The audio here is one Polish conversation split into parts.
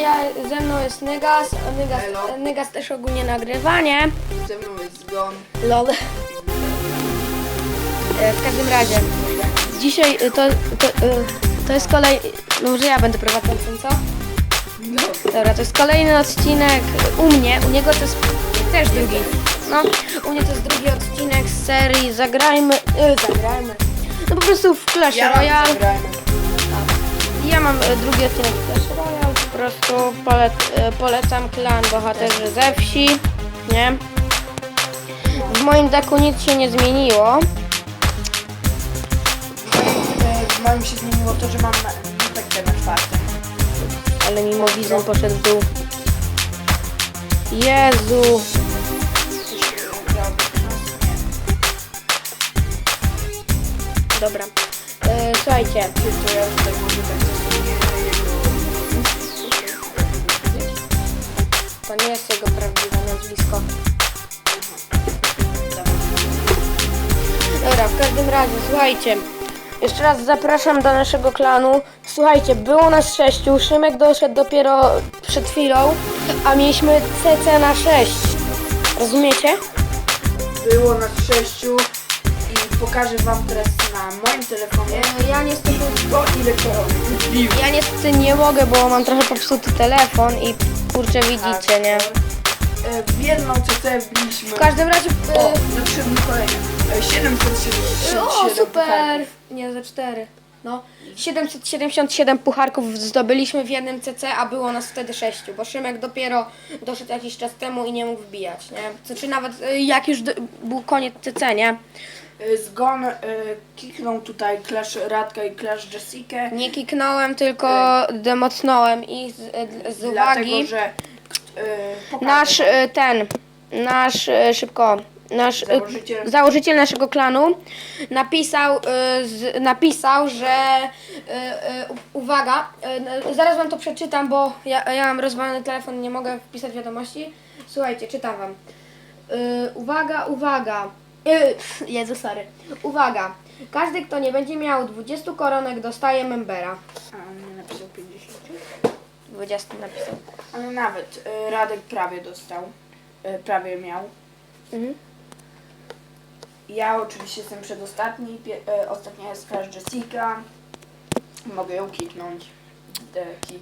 Ja, ze mną jest Nygas, a Nygas, Elo. Nygas też ogólnie nagrywanie. Ze mną jest zgon. Lol. E, W każdym razie, dzisiaj y, to, to, y, to jest kolej... No może ja będę prowadzącym, co? No. Dobra, to jest kolejny odcinek u mnie, u niego to jest też drugi. No, u mnie to jest drugi odcinek z serii Zagrajmy, y, zagrajmy. No po prostu w Clash Ja Royale. zagrajmy. Ja mam e, drugi odcinek Clash Royale, po prostu polec, e, polecam klan bohaterzy ze wsi, nie? W moim deku nic się nie zmieniło. W moim się zmieniło to, że mam infekcję na czwartym. Ale mimo Wizon poszedł w dół. Jezu! Dobra. E, słuchajcie, to nie jest jego prawdziwe nazwisko. Dobra, w każdym razie, słuchajcie. Jeszcze raz zapraszam do naszego klanu. Słuchajcie, było nas sześciu. Szymek doszedł dopiero przed chwilą, a mieliśmy CC na 6. Rozumiecie? Było nas sześciu i pokażę wam teraz na moim telefonie E, Ja niestety, to ile to wbił. ja niestety nie mogę, bo mam trochę popsuty telefon i kurczę widzicie, nie? E, W jedną CC wbiliśmy. W każdym razie... O, e, napiszemy kolejne. E, 777 O, super! pucharów. Nie, za cztery. No. 777 pucharków zdobyliśmy w jednym CC, a było nas wtedy sześciu, bo Szymek dopiero doszedł jakiś czas temu i nie mógł wbijać, nie? To czy nawet y, jak już d- był koniec CC, nie? E, Zgon e, kliknął tutaj Clash Radka i Clash Jessica. Nie kiknąłem, tylko democnąłem ich z, z Dlatego, uwagi. że e, pokażę Nasz y, ten, nasz y, szybko, nasz y, Założyciel. założyciel naszego klanu napisał, y, z, napisał, że y, uwaga, zaraz wam to przeczytam, bo ja, ja mam rozwalony telefon, nie mogę wpisać wiadomości. Słuchajcie, czytam wam. Uwaga, uwaga. Jezu, sorry. Uwaga. Każdy, kto nie będzie miał 20 koronek, dostaje membera. A on nie napisał 50. 20 napisał. Ale nawet e, Radek prawie dostał. Prawie miał. Mhm. Ja oczywiście jestem przedostatni. Pie- e, ostatnia jest Clash Jessica. Mogę ją kliknąć.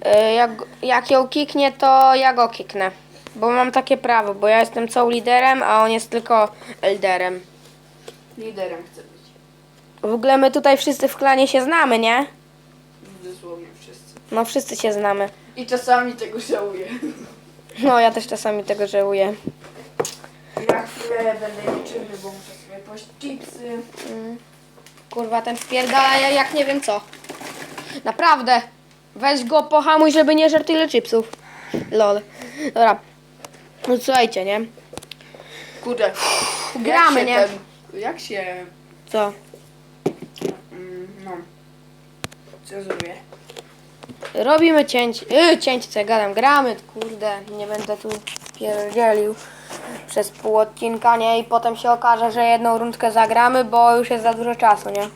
E, Jak, jak ją kiknie, to ja go kiknę. Bo mam takie prawo, bo ja jestem co liderem, a on jest tylko elderem. Liderem chcę być. W ogóle my tutaj wszyscy w klanie się znamy, nie? Dosłownie wszyscy. No wszyscy się znamy. I czasami tego żałuję. No ja też czasami tego żałuję. Ja chwilę będę nieczynny, bo muszę sobie pość chipsy. Kurwa, ten wpierdala ja- jak nie wiem co. Naprawdę. Weź go pohamuj, żeby nie żarł tyle chipsów. Lol. Dobra. No słuchajcie, nie? Kurde. Gramy, jak się nie? Ten, jak się... Co? Mm, no. Cenzuruję. Robimy cięć. Yy, cięcie, co ja gadam. Gramy, kurde. Nie będę tu pierdzielił przez pół odcinka, nie? I potem się okaże, że jedną rundkę zagramy, bo już jest za dużo czasu, nie?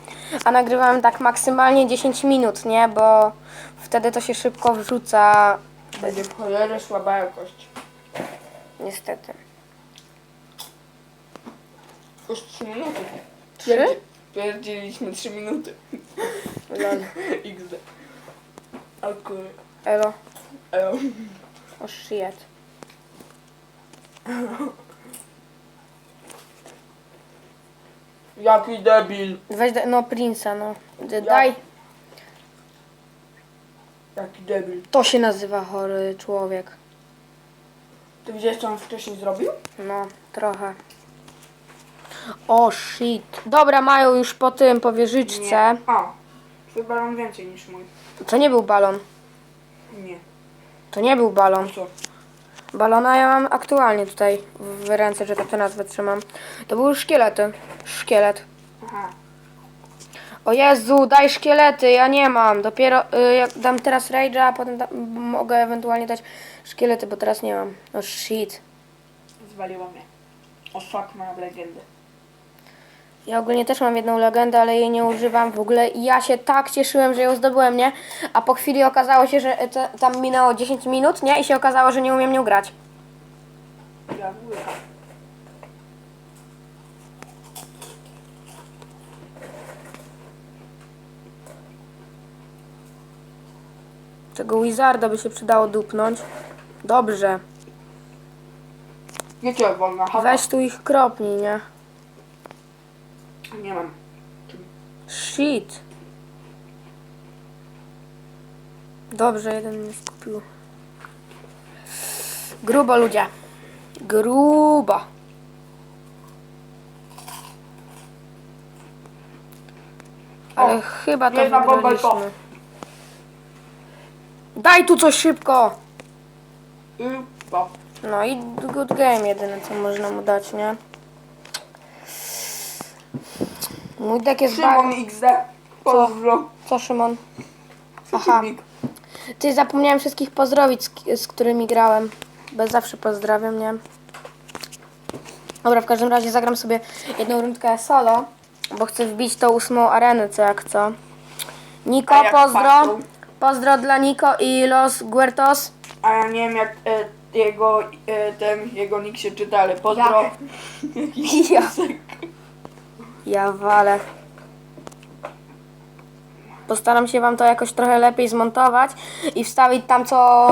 A nagrywamy tak maksymalnie 10 minut, nie? Bo wtedy to się szybko wrzuca. Będzie w cholerę słaba jakość. Niestety. Już 3 minuty. Trzy? Pierdzieliśmy 3 minuty. Lol. XD. O kurde. Elo. Elo. O shit. Jaki debil. Weź, da- no Prince'a, no. D- Daj. Jaki debil. To się nazywa chory człowiek. Ty widziałeś co on wcześniej zrobił? No, trochę. O shit. Dobra, mają już po tym, po wieżyczce. A. Twój balon więcej niż mój. To nie był balon. Nie. To nie był balon. Co? Balona ja mam aktualnie tutaj w ręce, że tak tę nazwę trzymam. To były szkielety. Szkielet. Aha. O Jezu, daj szkielety, ja nie mam. Dopiero y, jak dam teraz rage'a, a potem da, mogę ewentualnie dać szkielety, bo teraz nie mam. No shit. Zwaliło mnie. O fuck, moja legendę. Ja ogólnie też mam jedną legendę, ale jej nie używam w ogóle. I ja się tak cieszyłem, że ją zdobyłem, nie? A po chwili okazało się, że to, tam minęło 10 minut, nie? I się okazało, że nie umiem nią grać. Tego Wizarda by się przydało dupnąć. Dobrze. Wiecie, wolna chata. Weź tu ich kropnij, nie? Nie mam. Shit. Dobrze, jeden mnie skupił. Grubo ludzie. Grubo. Ale O, chyba to wygraliśmy. Daj tu coś szybko! No i good game jedyne co można mu dać, nie? Mój deck jest Szymon bardzo... XD. Pozdro. Co Szymon? Aha. Filmik. Ty zapomniałem wszystkich pozdrowić, z, z którymi grałem. Bez zawsze pozdrawiam, nie? Dobra, w każdym razie zagram sobie jedną rundkę solo, bo chcę wbić tą ósmą arenę, co jak co. Niko, A jak pozdro. patrzą? Pozdro dla Niko i Los Guertos. A ja nie wiem jak e, jego, e, ten, jego nick się czyta, ale pozdro. Ja. Ja walę. Postaram się wam to jakoś trochę lepiej zmontować i wstawić tam, co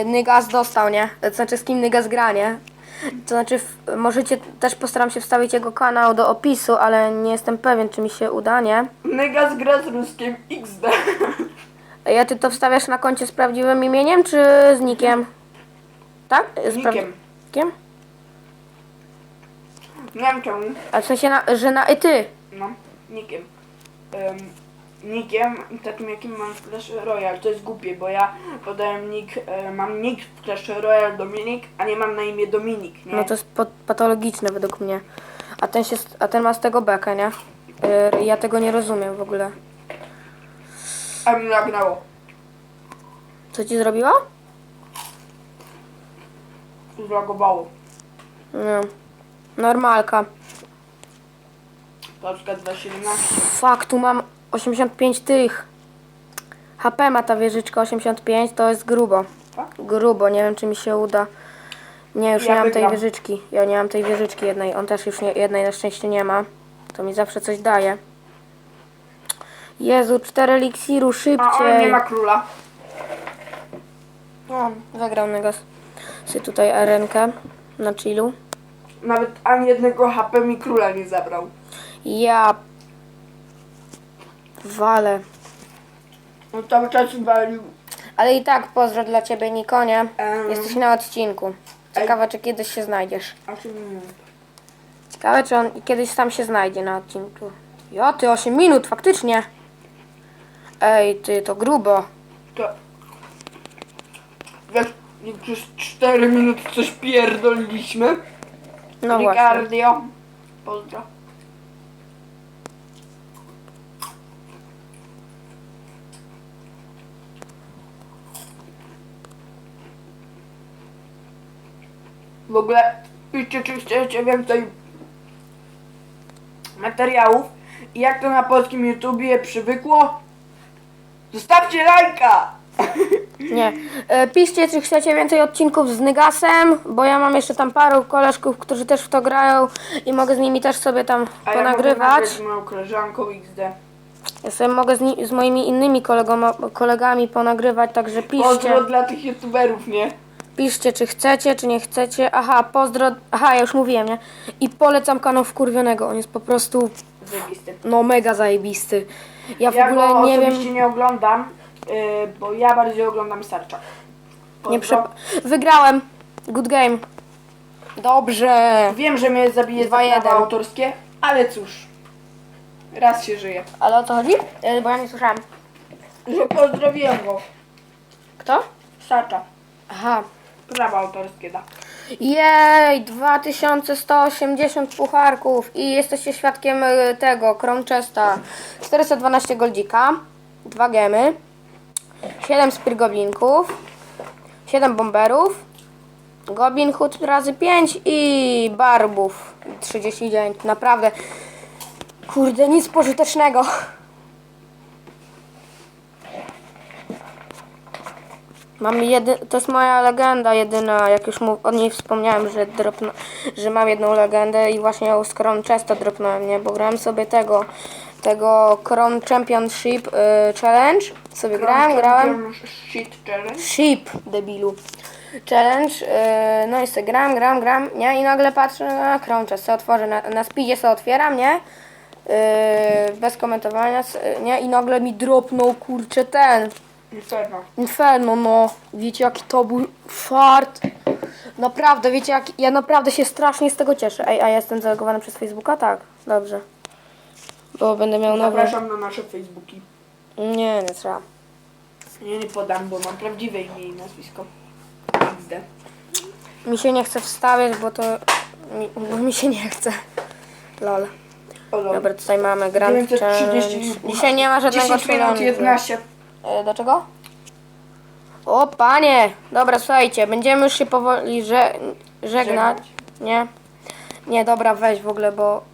y, Nygas dostał, nie? To znaczy, z kim Nygas gra, nie? To znaczy, w, możecie, też postaram się wstawić jego kanał do opisu, ale nie jestem pewien, czy mi się uda, nie? Nygas gra z ruskiem XD. Ja ty to wstawiasz na koncie z prawdziwym imieniem, czy z nikiem? Tak? Z Nikiem. Nikiem? Nie wiem czemu. A w sensie, na, że na i ty. No, nikiem. Um, nikiem, takim jakim mam w Clash Royale. To jest głupie, bo ja podałem nick, e, mam nick w Clash Royale Dominik, a nie mam na imię Dominik, nie? No to jest patologiczne według mnie. A ten, się, a ten ma z tego bekę, nie? Yy, ja tego nie rozumiem w ogóle. A mi nagnęło. Co ci zrobiło? Zlagowało. Nie. Normalka. Polska 217. Fuck, tu mam 85 tych. HP ma ta wieżyczka 85, to jest grubo. Tak? Grubo, nie wiem czy mi się uda. Nie, już Ja nie mam tej wygram. wieżyczki. Ja nie mam tej wieżyczki jednej. On też już nie, jednej na szczęście nie ma. To mi zawsze coś daje. Jezu, 4 eliksiru, A on szybciej. nie ma króla. No, wygrał Negas. Sobie tutaj arenkę na chillu. Nawet ani jednego HP mi króla nie zabrał. Ja... Wale. No cały czas walił. Ale i tak pozdro dla ciebie, Nikonie. Em. Jesteś na odcinku. Ciekawe, czy kiedyś się znajdziesz. A czy nie? Ciekawe, czy on kiedyś sam się znajdzie na odcinku. Jo, ty 8 minut, faktycznie. Ej, ty, to grubo. To... Wiesz, nie przez 4 minuty coś pierdoliliśmy. No właśnie. Pozdro. W ogóle piszcie, czy chcecie więcej materiałów i jak to na polskim YouTubie przywykło. Zostawcie lajka! Nie. E, piszcie, czy chcecie więcej odcinków z Nygasem, bo ja mam jeszcze tam paru koleżków, którzy też w to grają i mogę z nimi też sobie tam A ja mogę ponagrywać. nagrać z moją koleżanką XD. Ja sobie mogę z, ni- z moimi innymi kolegoma, kolegami ponagrywać, także piszcie. Pozdro dla tych youtuberów, nie? Piszcie, czy chcecie, czy nie chcecie. Aha, pozdro. Aha, ja już mówiłem, nie? I polecam kanał Wkurwionego. On jest po prostu, Zajebisty. no, mega zajebisty. Ja w Ja ogóle nie wiem. osobiście nie oglądam, yy, bo ja bardziej oglądam Starcza. Nie prze... Wygrałem. Good game. Dobrze. Wiem, że mnie zabije za 2-1. prawa autorskie, ale cóż. Raz się żyje. Ale o co chodzi? E, Bo ja nie słyszałem. Że pozdrowiłem go. Kto? Starcza. Aha. Prawa autorskie da. Jej, 2180 pucharków i jesteście świadkiem y, tego, Kronchesta. 412 goldzika, 2 gemy, 7 spirgoblinków, 7 bomberów, goblin hood razy 5 i barbów 39. Naprawdę Kurde, nic pożytecznego. Mam jedy... To jest moja legenda jedyna, jak już mu... o niej wspomniałem, że, dropno... że mam jedną legendę i właśnie ją z Chesta dropnąłem, nie? Bo grałem sobie tego, tego Crown Championship y, Challenge. Sobie grałem, grałem. Shit challenge. Sheep, debilu. Challenge, yy, no i sobie gram, gram, gram, nie? I nagle patrzę na cruncha, se otworzę, na, na speedzie se otwieram, nie? Yy, bez komentowania, nie? I nagle mi dropnął, kurczę, ten Inferno. Inferno, no. Wiecie, jaki to był fart. Naprawdę, wiecie, jak ja naprawdę się strasznie z tego cieszę. Ej, a ja jestem zalogowany przez Facebooka? Tak, dobrze. Bo będę miał nowe... Zapraszam na nasze Facebooki. Nie, nie trzeba. Ja nie podam, bo mam prawdziwe imię i nazwisko. XD. Mi się nie chce wstawiać, bo to... Mi, bo mi się nie chce. Lol. O, lol. Dobra, tutaj mamy Grand 930 Challenge. Dzisiaj nie ma żadnego 10 minut challenge'u. 11. E, do czego? O, panie! Dobra, słuchajcie, będziemy już się powoli że, żegnać. Żegnać. Nie? Nie, dobra, weź w ogóle, bo...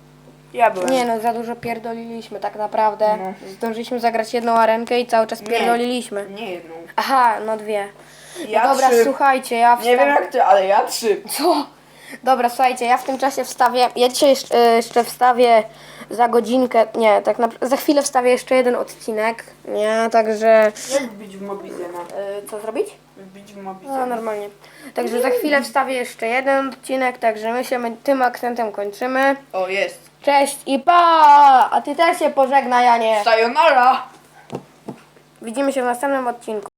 Ja byłem. Nie no, za dużo pierdoliliśmy tak naprawdę. No. Zdążyliśmy zagrać jedną arenkę i cały czas pierdoliliśmy. Nie jedną. Aha, no dwie. Ja no dobra, trzy. słuchajcie, ja Nie wiem wstawię... jak ty, ale ja trzy. Co? Dobra, słuchajcie, ja w tym czasie wstawię. Ja dzisiaj jeszcze, e, jeszcze wstawię za godzinkę. Nie, tak naprawdę. Za chwilę wstawię jeszcze jeden odcinek. Nie, także. Jak wbić w Mobizena? e, co zrobić? Wbić w No, Mobizena. normalnie. Także za chwilę wstawię jeszcze jeden odcinek, także my się my tym akcentem kończymy. O, jest. Cześć i pa! A ty też się pożegnaj, Janie. Sayonara! Widzimy się w następnym odcinku.